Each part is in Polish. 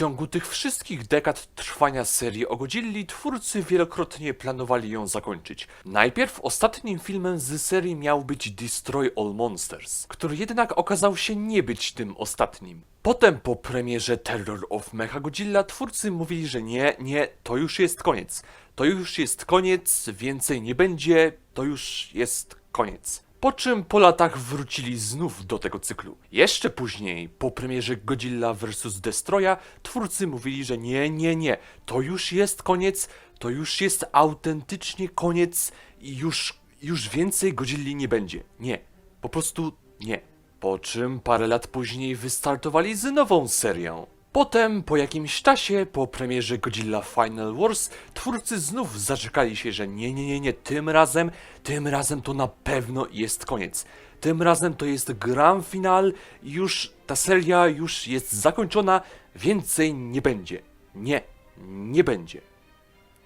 ciągu tych wszystkich dekad trwania serii o Godzilli twórcy wielokrotnie planowali ją zakończyć. Najpierw ostatnim filmem z serii miał być Destroy All Monsters, który jednak okazał się nie być tym ostatnim. Potem po premierze Terror of Mechagodzilla twórcy mówili, że nie, nie, to już jest koniec. To już jest koniec, więcej nie będzie, to już jest koniec. Po czym po latach wrócili znów do tego cyklu. Jeszcze później, po premierze Godzilla vs. Destroya, twórcy mówili, że nie, nie, nie, to już jest koniec, to już jest autentycznie koniec i już, już więcej Godzilli nie będzie. Nie, po prostu nie. Po czym parę lat później wystartowali z nową serią. Potem, po jakimś czasie, po premierze Godzilla Final Wars, twórcy znów zaczekali się, że nie, nie, nie, nie, tym razem, tym razem to na pewno jest koniec. Tym razem to jest grand final, już ta seria już jest zakończona, więcej nie będzie. Nie, nie będzie.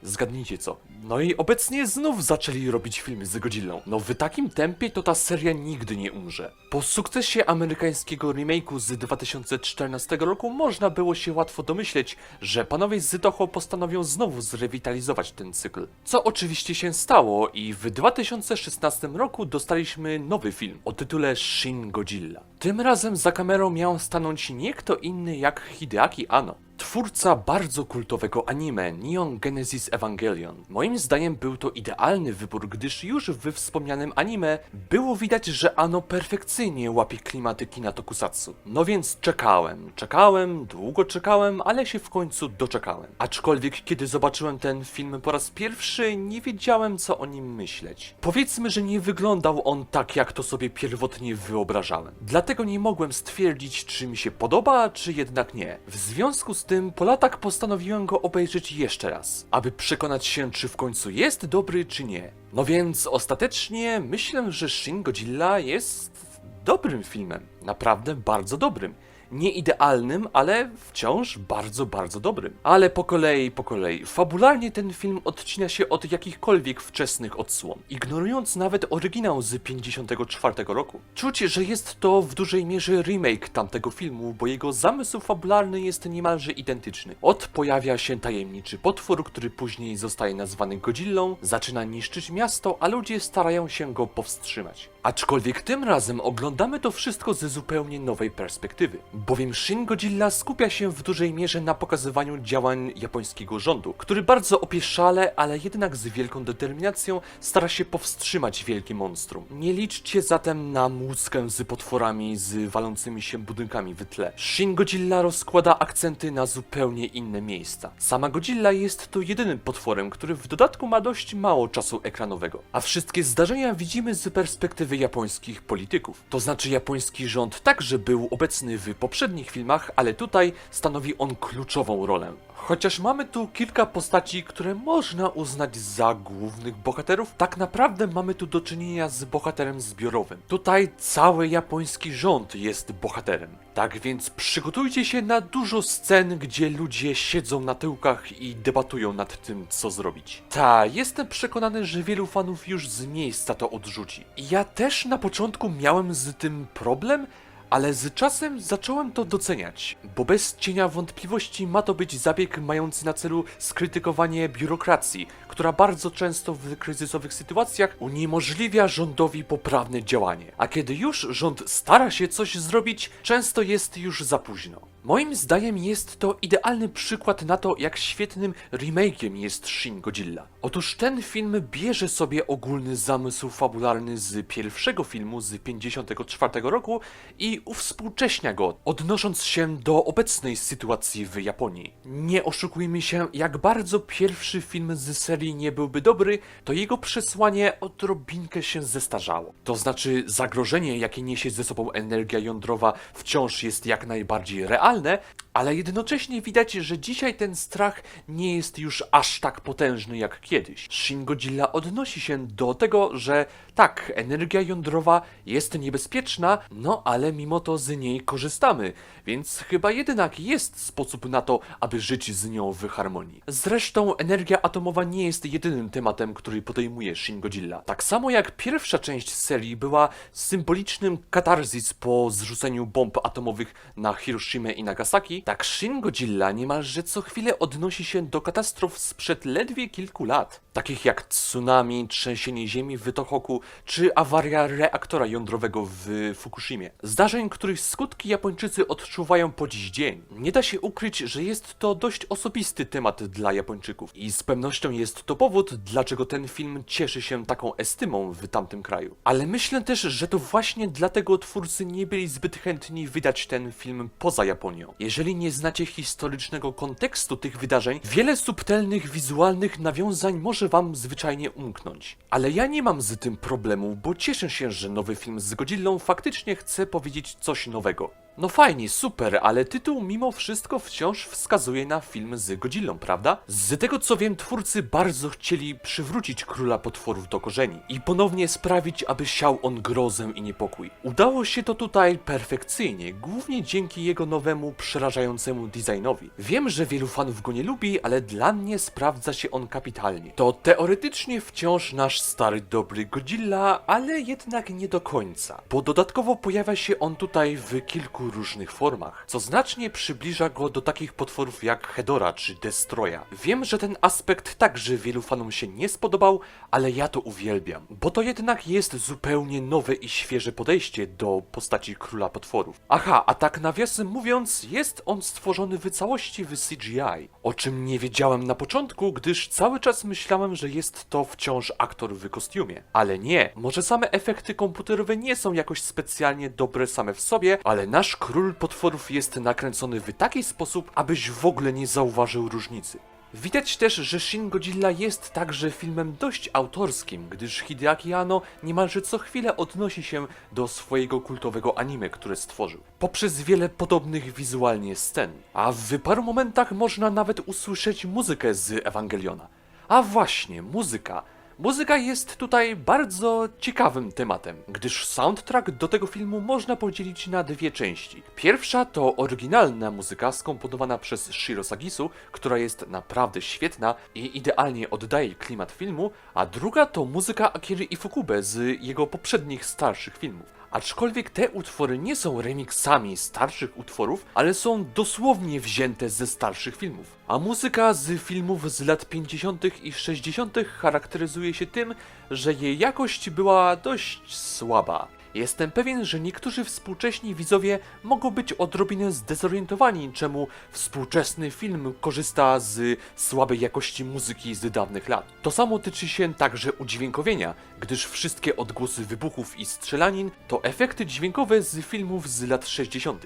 Zgadnijcie co. No i obecnie znów zaczęli robić filmy z Godzillą. No w takim tempie to ta seria nigdy nie umrze. Po sukcesie amerykańskiego remake'u z 2014 roku można było się łatwo domyśleć, że panowie z Toho postanowią znowu zrewitalizować ten cykl. Co oczywiście się stało i w 2016 roku dostaliśmy nowy film o tytule Shin Godzilla. Tym razem za kamerą miał stanąć nie kto inny jak Hideaki Anno. Twórca bardzo kultowego anime Neon Genesis Evangelion. Moim zdaniem był to idealny wybór, gdyż już we wspomnianym anime było widać, że Ano perfekcyjnie łapie klimaty kina tokusatsu. No więc czekałem, czekałem, długo czekałem, ale się w końcu doczekałem. Aczkolwiek kiedy zobaczyłem ten film po raz pierwszy, nie wiedziałem co o nim myśleć. Powiedzmy, że nie wyglądał on tak, jak to sobie pierwotnie wyobrażałem. Dlatego nie mogłem stwierdzić, czy mi się podoba, czy jednak nie. W związku z tym po latach postanowiłem go obejrzeć jeszcze raz, aby przekonać się, czy w końcu jest dobry, czy nie. No więc ostatecznie myślę, że Shin Godzilla jest dobrym filmem. Naprawdę bardzo dobrym. Nie idealnym, ale wciąż bardzo, bardzo dobrym. Ale po kolei, po kolei. Fabularnie ten film odcina się od jakichkolwiek wczesnych odsłon, ignorując nawet oryginał z 54 roku. Czuć, że jest to w dużej mierze remake tamtego filmu, bo jego zamysł fabularny jest niemalże identyczny. Od pojawia się tajemniczy potwór, który później zostaje nazwany Godzillą, zaczyna niszczyć miasto, a ludzie starają się go powstrzymać. Aczkolwiek tym razem oglądamy to wszystko ze zupełnie nowej perspektywy, bowiem Shin Godzilla skupia się w dużej mierze na pokazywaniu działań japońskiego rządu, który bardzo opieszale, ale jednak z wielką determinacją stara się powstrzymać wielkie monstrum. Nie liczcie zatem na łuskę z potworami z walącymi się budynkami w tle. Shin Godzilla rozkłada akcenty na zupełnie inne miejsca. Sama Godzilla jest tu jedynym potworem, który w dodatku ma dość mało czasu ekranowego, a wszystkie zdarzenia widzimy z perspektywy japońskich polityków. To znaczy japoński rząd także był obecny w poprzednich filmach, ale tutaj stanowi on kluczową rolę. Chociaż mamy tu kilka postaci, które można uznać za głównych bohaterów, tak naprawdę mamy tu do czynienia z bohaterem zbiorowym. Tutaj cały japoński rząd jest bohaterem. Tak więc przygotujcie się na dużo scen, gdzie ludzie siedzą na tyłkach i debatują nad tym, co zrobić. Ta, jestem przekonany, że wielu fanów już z miejsca to odrzuci. Ja też na początku miałem z tym problem, ale z czasem zacząłem to doceniać, bo bez cienia wątpliwości ma to być zabieg mający na celu skrytykowanie biurokracji, która bardzo często w kryzysowych sytuacjach uniemożliwia rządowi poprawne działanie. A kiedy już rząd stara się coś zrobić, często jest już za późno. Moim zdaniem jest to idealny przykład na to, jak świetnym remake'iem jest Shin Godzilla. Otóż ten film bierze sobie ogólny zamysł fabularny z pierwszego filmu z 54 roku i uwspółcześnia go, odnosząc się do obecnej sytuacji w Japonii. Nie oszukujmy się, jak bardzo pierwszy film z serii nie byłby dobry, to jego przesłanie odrobinkę się zestarzało. To znaczy, zagrożenie, jakie niesie ze sobą energia jądrowa, wciąż jest jak najbardziej realne, ale jednocześnie widać, że dzisiaj ten strach nie jest już aż tak potężny jak kiedyś. Shin Godzilla odnosi się do tego, że tak, energia jądrowa jest niebezpieczna, no ale mimo to z niej korzystamy, więc chyba jednak jest sposób na to, aby żyć z nią w harmonii. Zresztą energia atomowa nie jest jedynym tematem, który podejmuje Shin Godzilla. Tak samo jak pierwsza część serii była symbolicznym katarzis po zrzuceniu bomb atomowych na Hiroshima i Nagasaki, tak Shin Godzilla niemalże co chwilę odnosi się do katastrof sprzed ledwie kilku lat, takich jak tsunami, trzęsienie ziemi w Tohoku czy awaria reaktora jądrowego w Fukushimie. Zdarzeń, których skutki Japończycy odczuwają po dziś dzień. Nie da się ukryć, że jest to dość osobisty temat dla Japończyków i z pewnością jest to powód, dlaczego ten film cieszy się taką estymą w tamtym kraju. Ale myślę też, że to właśnie dlatego twórcy nie byli zbyt chętni wydać ten film poza Japonią. Jeżeli nie znacie historycznego kontekstu tych wydarzeń, wiele subtelnych wizualnych nawiązań może wam zwyczajnie umknąć. Ale ja nie mam z tym problemu, bo cieszę się, że nowy film z Godzillą faktycznie chce powiedzieć coś nowego. No fajnie, super, ale tytuł mimo wszystko wciąż wskazuje na film z Godzillą, prawda? Z tego co wiem, twórcy bardzo chcieli przywrócić Króla Potworów do korzeni i ponownie sprawić, aby siał on grozę i niepokój. Udało się to tutaj perfekcyjnie, głównie dzięki jego nowemu, przerażającemu designowi. Wiem, że wielu fanów go nie lubi, ale dla mnie sprawdza się on kapitalnie. To teoretycznie wciąż nasz stary dobry Godzilla, ale jednak nie do końca, bo dodatkowo pojawia się on tutaj w kilku różnych formach, co znacznie przybliża go do takich potworów jak Hedora czy Destroya. Wiem, że ten aspekt także wielu fanom się nie spodobał, ale ja to uwielbiam, bo to jednak jest zupełnie nowe i świeże podejście do postaci króla potworów. Aha, a tak nawiasem mówiąc, jest on stworzony w całości w CGI, o czym nie wiedziałem na początku, gdyż cały czas myślałem, że jest to wciąż aktor w kostiumie. Ale nie, może same efekty komputerowe nie są jakoś specjalnie dobre same w sobie, ale nasz król potworów jest nakręcony w taki sposób, abyś w ogóle nie zauważył różnicy. Widać też, że Shin Godzilla jest także filmem dość autorskim, gdyż Hideaki Anno niemalże co chwilę odnosi się do swojego kultowego anime, które stworzył, poprzez wiele podobnych wizualnie scen, a w paru momentach można nawet usłyszeć muzykę z Ewangeliona. A właśnie, muzyka. Muzyka jest tutaj bardzo ciekawym tematem, gdyż soundtrack do tego filmu można podzielić na dwie części. Pierwsza to oryginalna muzyka skomponowana przez Shiro Sagisu, która jest naprawdę świetna i idealnie oddaje klimat filmu, a druga to muzyka Akiry Ifukube z jego poprzednich starszych filmów. Aczkolwiek te utwory nie są remixami starszych utworów, ale są dosłownie wzięte ze starszych filmów. A muzyka z filmów z lat 50. i 60. charakteryzuje się tym, że jej jakość była dość słaba. Jestem pewien, że niektórzy współcześni widzowie mogą być odrobinę zdezorientowani, czemu współczesny film korzysta z słabej jakości muzyki z dawnych lat. To samo tyczy się także udźwiękowienia, gdyż wszystkie odgłosy wybuchów i strzelanin to efekty dźwiękowe z filmów z lat 60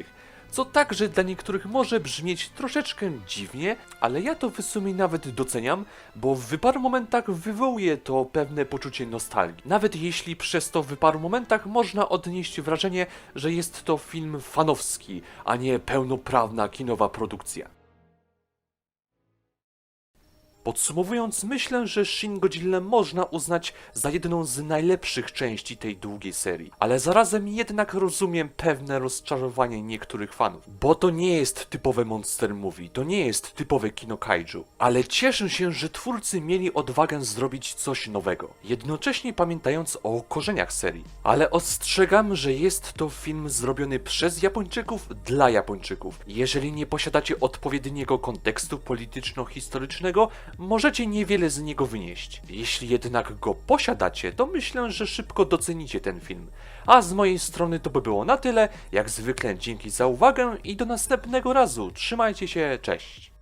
co także dla niektórych może brzmieć troszeczkę dziwnie, ale ja to w sumie nawet doceniam, bo w paru momentach wywołuje to pewne poczucie nostalgii. Nawet jeśli przez to w paru momentach można odnieść wrażenie, że jest to film fanowski, a nie pełnoprawna kinowa produkcja. Podsumowując, myślę, że Shin Godzilla można uznać za jedną z najlepszych części tej długiej serii, ale zarazem jednak rozumiem pewne rozczarowanie niektórych fanów, bo to nie jest typowe monster movie, to nie jest typowe kino kaiju, ale cieszę się, że twórcy mieli odwagę zrobić coś nowego, jednocześnie pamiętając o korzeniach serii, ale ostrzegam, że jest to film zrobiony przez Japończyków dla Japończyków. Jeżeli nie posiadacie odpowiedniego kontekstu polityczno-historycznego, możecie niewiele z niego wynieść. Jeśli jednak go posiadacie, to myślę, że szybko docenicie ten film. A z mojej strony to by było na tyle. Jak zwykle dzięki za uwagę i do następnego razu. Trzymajcie się, cześć.